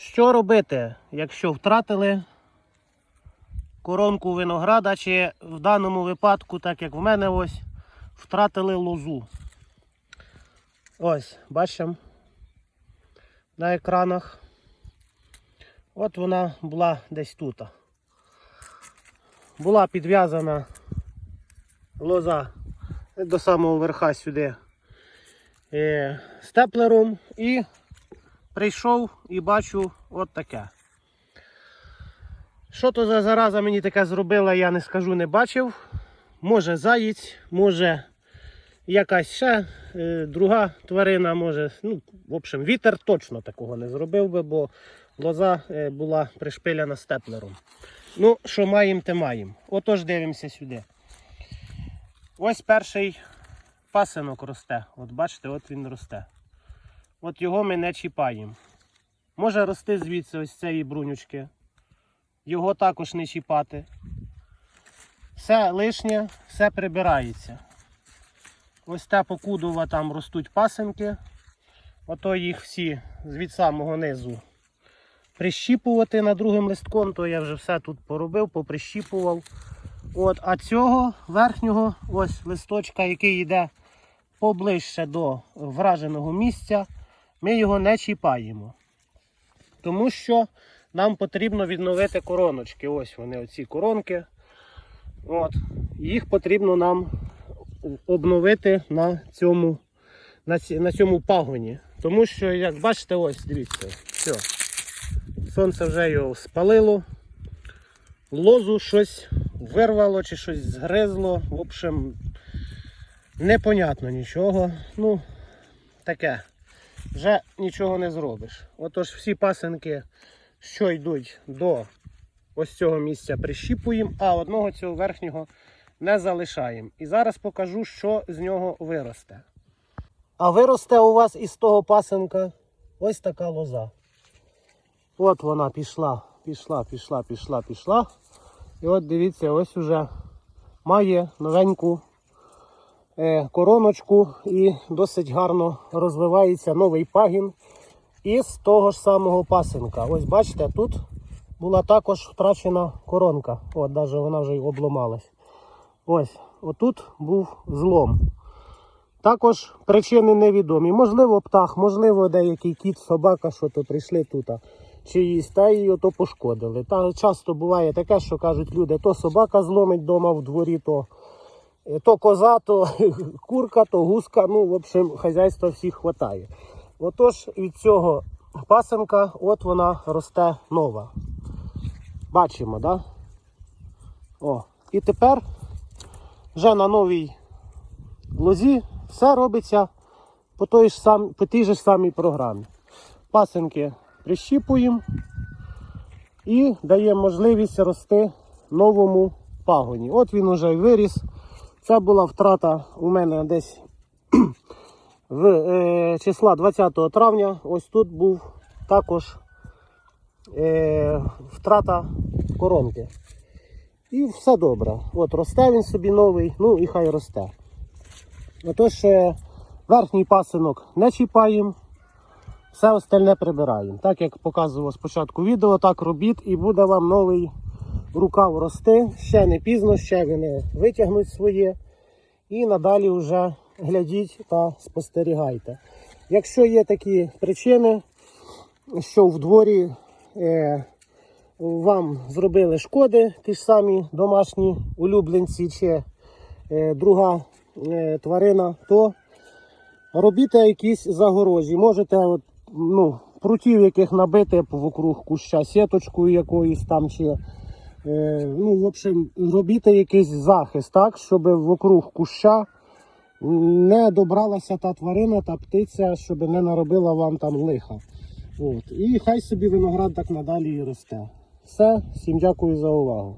Що робити, якщо втратили коронку винограда, чи в даному випадку, так як в мене ось, втратили лозу? Ось, бачимо на екранах. От вона була десь тут. Була підв'язана лоза до самого верха сюди е, степлером і прийшов і бачу от таке. Що то за зараза мені таке зробила, я не скажу, не бачив. Може заєць, може якась ще е, друга тварина, може, ну, в общем, вітер точно такого не зробив би, бо лоза е, була пришпиляна степлером. Ну, що маємо, те маємо. Отож дивимося сюди. Ось перший пасинок росте. От бачите, от він росте. От його ми не чіпаємо. Може рости звідси ось цієї брунючки. Його також не чіпати. Все лишнє, все прибирається. Ось те покудова там ростуть пасинки. Ото їх всі від самого низу прищіпувати на другим листком, то я вже все тут поробив, поприщіпував. От, а цього верхнього ось листочка, який йде поближче до враженого місця, ми його не чіпаємо. Тому що нам потрібно відновити короночки. Ось вони, оці коронки. От. Їх потрібно нам обновити на цьому, на, на цьому пагоні. Тому що, як бачите, ось, дивіться, все. Сонце вже його спалило. Лозу щось вирвало чи щось згризло. В общем, непонятно нічого. Ну, таке. Вже нічого не зробиш. Отож, всі пасенки, що йдуть до ось цього місця, прищіпуємо, а одного цього верхнього не залишаємо. І зараз покажу, що з нього виросте. А виросте у вас із того пасенка ось така лоза. От вона пішла, пішла, пішла, пішла, пішла. І от дивіться, ось уже має новеньку короночку і досить гарно розвивається новий пагін із того ж самого пасинка. Ось бачите, тут була також втрачена коронка. От, навіть вона вже й обломалась. Ось, отут був злом. Також причини невідомі. Можливо, птах, можливо, деякий кіт, собака, що то прийшли тут. Чиїсь та її ото пошкодили. Та часто буває таке, що кажуть люди, то собака зломить вдома в дворі, то, е, то коза, то курка, то гуска. Ну, в общем, хазяйства всіх хватає. Отож, від цього пасенка, от вона росте нова. Бачимо, да? О, і тепер вже на новій лозі все робиться по, той ж сам, по тій же самій програмі. Пасенки прищіпуємо і даємо можливість рости новому пагоні. От він уже виріс. Це була втрата у мене десь в е, числа 20 травня. Ось тут був також е, втрата коронки. І все добре. От росте він собі новий, ну і хай росте. Отож, е, верхній пасинок не чіпаємо, все остальне прибираємо. Так як показував спочатку відео, так робіть і буде вам новий рукав рости. Ще не пізно, ще вони витягнуть своє. І надалі вже глядіть та спостерігайте. Якщо є такі причини, що в дворі е, вам зробили шкоди, ті ж самі домашні улюбленці чи е, друга е, тварина, то робіть якісь загорожі. Можете от, ну, прутів, яких набити вокруг куща, сіточкою якоюсь там чи. Е, Ну, в общем, робіть якийсь захист, так, щоб вокруг куща не добралася та тварина, та птиця, щоб не наробила вам там лиха. От. І хай собі виноград так надалі і росте. Все, всім дякую за увагу.